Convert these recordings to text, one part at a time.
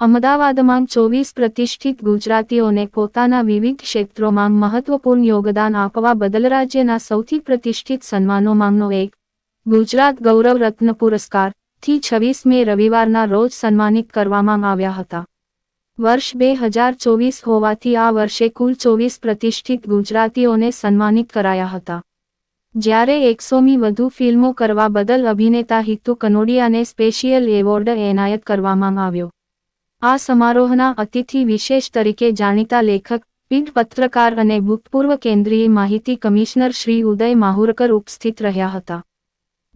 અમદાવાદમાં ચોવીસ પ્રતિષ્ઠિત ગુજરાતીઓને પોતાના વિવિધ ક્ષેત્રોમાં મહત્વપૂર્ણ યોગદાન આપવા બદલ રાજ્યના સૌથી પ્રતિષ્ઠિત સન્માનોમાંનો એક, ગુજરાત ગૌરવ રત્ન પુરસ્કારથી છવ્વીસ મે રવિવારના રોજ સન્માનિત કરવામાં આવ્યા હતા. વર્ષ બે હજાર ચોવીસ હોવાથી આ વર્ષે કુલ ચોવીસ પ્રતિષ્ઠિત ગુજરાતીઓને સન્માનિત કરાયા હતા. જ્યારે એકસોમી વધુ ફિલ્મો કરવા બદલ અભિનેતા હિતુ કનોડિયાને સ્પેશિયલ એવોર્ડ એનાયત કરવામાં આવ્યો. આ સમારોહના અતિથિ વિશેષ તરીકે જાણીતા લેખક પીઢ પત્રકાર અને ભૂતપૂર્વ કેન્દ્રીય માહિતી કમિશનર શ્રી ઉદય માહુરકર ઉપસ્થિત રહ્યા હતા.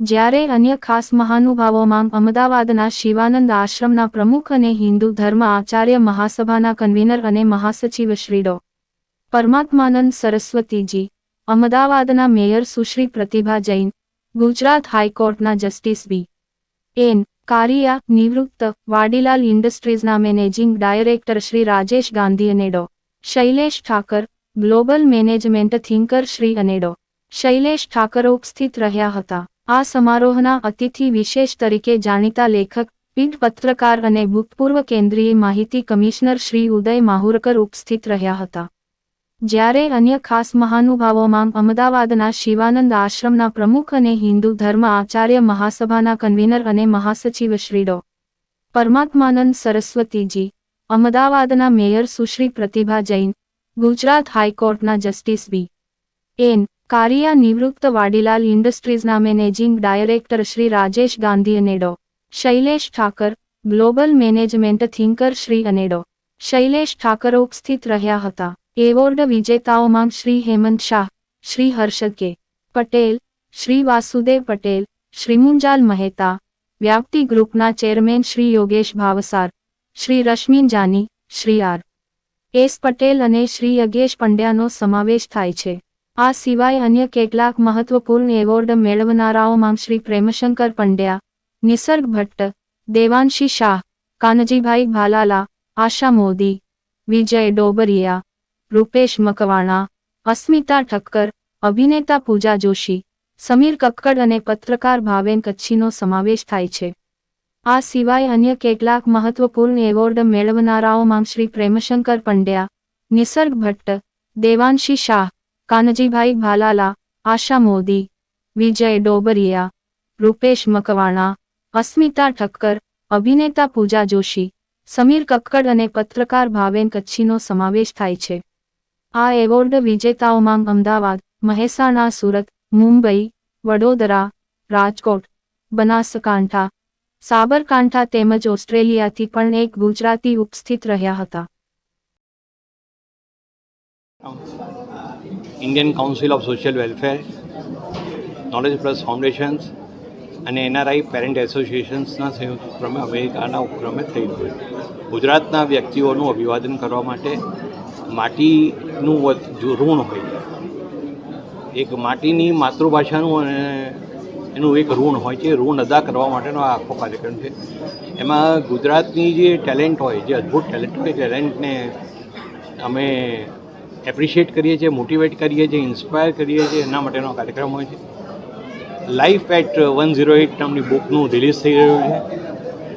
જ્યારે અન્ય ખાસ મહાનુભાવોમાં અમદાવાદના શિવાનંદ આશ્રમના પ્રમુખ અને હિન્દુ ધર્મ આચાર્ય મહાસભાના કન્વીનર અને મહાસચિવ શ્રી ડો. પરમાત્માનંદ સરસ્વતીજી, અમદાવાદના મેયર સુશ્રી પ્રતિભા જૈન, ગુજરાત હાઈકોર્ટના જસ્ટિસ બી. એન. કારિયા, નિવૃત્ત, વાડીલાલ ઇન્ડસ્ટ્રીઝના મેનેજિંગ ડાયરેક્ટર શ્રી રાજેશ ગાંધી અને Dr Shailesh Thakar, global management thinker Shri અને ડો શૈલેષ ઠાકર ઉપસ્થિત રહ્યા હતા. આ સમારોહના અતિથિ વિશેષ તરીકે જાણીતા લેખક, પીઢ પત્રકાર અને ભૂતપૂર્વ કેન્દ્રીય માહિતી કમિશનર શ્રી ઉદય માહુરકર ઉપસ્થિત રહ્યા હતા. જ્યારે અન્ય ખાસ મહાનુભાવોમાં અમદાવાદના શિવાનંદ આશ્રમના પ્રમુખ અને હિન્દુ ધર્મ આચાર્ય મહાસભાના કન્વીનર અને મહાસચિવ શ્રી ડો. પરમાત્માનંદ સરસ્વતીજી, અમદાવાદના મેયર સુશ્રી પ્રતિભા જૈન, ગુજરાત હાઈકોર્ટના જસ્ટિસ બી. એન. કારિયા નિવૃત્ત વાડીલાલ ઇન્ડસ્ટ્રીઝના મેનેજિંગ ડાયરેક્ટર શ્રી રાજેશ ગાંધી અને Dr. Shailesh Thakar, global management thinker Shri અને ડો. શૈલેષ ઠાકર ઉપસ્થિત રહ્યા હતા. એવોર્ડ વિજેતાઓમાં શ્રી હેમંત શાહ, શ્રી હર્ષદ કે, પટેલ, શ્રી વાસુદેવ પટેલ, શ્રી મુંજાલ મહેતા, વ્યાપ્તિ ગ્રુપના chairman Shri Yogesh Bhavsar, Shri Rashmin Jani, Shri R. S. Patel અને શ્રી યજ્ઞેશ પંડ્યાનો સમાવેશ થાય છે. આ સિવાય અન્ય કેટલાક મહત્વપૂર્ણ એવોર્ડ મેળવનારાઓમાં શ્રી પ્રેમશંકર પંડ્યા, નિસર્ગ ભટ્ટ, દેવાંશી શાહ, કાનજીભાઈ ભાલાલા, આશા મોદી, વિજય ડોબરિયા રૂપેશ મકવાણા, અસ્મિતા ઠક્કર, અભિનેતા પૂજા જોશી, સમીર કક્કડ અને પત્રકાર ભાવેન કચ્છીનો સમાવેશ થાય છે. આ સિવાય અન્ય કેટલાક મહત્વપૂર્ણ એવોર્ડ મેળવનારાઓમાં શ્રી પ્રેમશંકર પંડ્યા, નિસર્ગ ભટ્ટ, દેવાંશી શાહ, કાનજીભાઈ ભાલાલા, આશા મોદી, વિજય ડોબરિયા, રૂપેશ મકવાણા, અસ્મિતા ઠક્કર, અભિનેતા પૂજા જોશી, સમીર કક્કડ અને પત્રકાર ભાવેન કચ્છીનો સમાવેશ થાય છે. આ એવોર્ડ વિજેતાઓમાં અમદાવાદ, મહેસાણા, સુરત, મુંબઈ, વડોદરા, રાજકોટ, બનાસકાંઠા, સાબરકાંઠા તેમજ ઓસ્ટ્રેલિયાથી પણ એક ગુજરાતી ઉપસ્થિત રહ્યા હતા. Indian council of social welfare knowledge plus foundations અને એનઆરઆઈ પેરેન્ટ એસોસિએશન્સના સંયુક્ત ઉપક્રમે અમેરિકાના ઉપક્રમે થઈ ગયું ગુજરાતના વ્યક્તિઓનું અભિવાદન કરવા માટે માટીનું વધ- જો ઋણ હોય. એક માટીની માતૃભાષાનું અને એનું એક ઋણ હોય છે, ઋણ અદા કરવા માટેનો આ આખો કાર્યક્રમ છે. એમાં ગુજરાતની જે ટેલેન્ટ હોય, જે અદ્ભુત ટેલેન્ટ હોય ટેલેન્ટને અમે એપ્રિશિએટ કરીએ છીએ, મોટિવેટ કરીએ છીએ, ઇન્સ્પાયર કરીએ છીએ, એના માટેનો કાર્યક્રમ હોય છે. Life at one zero eight નામની બુકનું રિલીઝ થઈ રહ્યું છે.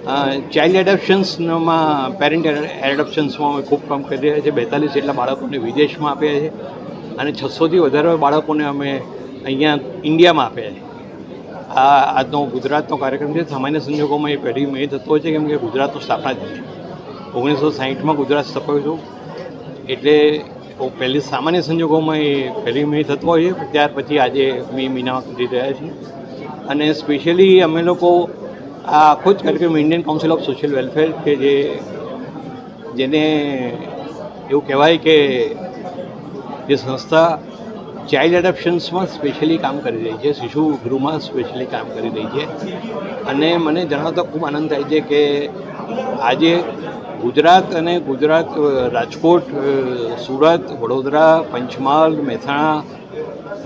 ચાઇલ્ડ એડપ્શન્સમાં પેરેન્ટ એડપ્શન્સમાં અમે ખૂબ કામ કરી રહ્યા છીએ. બેતાલીસ જેટલા બાળકોને વિદેશમાં આપ્યા છે અને છસોથી વધારે બાળકોને અમે અહીંયા ઇન્ડિયામાં આપ્યા છે. આ આજનો ગુજરાતનો કાર્યક્રમ છે. સામાન્ય સંજોગોમાં એ પહેલી મે થતો હોય છે કેમ કે ગુજરાતનો સ્થાપના જ ઓગણીસો સાહીઠમાં ગુજરાત સ્થપાયું હતું. એટલે પહેલી સામાન્ય સંજોગોમાં એ પહેલી મે થતો હોય છે. ત્યાર પછી આજે મે મહિનામાં સુધી રહ્યા છીએ. અને સ્પેશિયલી અમે લોકો આ આખો જ કાર્યક્રમ Indian council of social welfare કે જે જેને એવું કહેવાય કે જે સંસ્થા ચાઇલ્ડ એડપ્શન્સમાં સ્પેશિયલી કામ કરી રહી છે, શિશુ ગૃહમાં સ્પેશિયલી કામ કરી રહી છે. અને મને જણાવતા ખૂબ આનંદ થાય છે કે આજે ગુજરાત અને ગુજરાત રાજકોટ સુરત, વડોદરા, પંચમહાલ, મહેસાણા,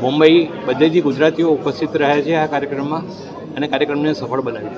મુંબઈ બધેથી ગુજરાતીઓ ઉપસ્થિત રહ્યા છે આ કાર્યક્રમમાં અને કાર્યક્રમને સફળ બનાવી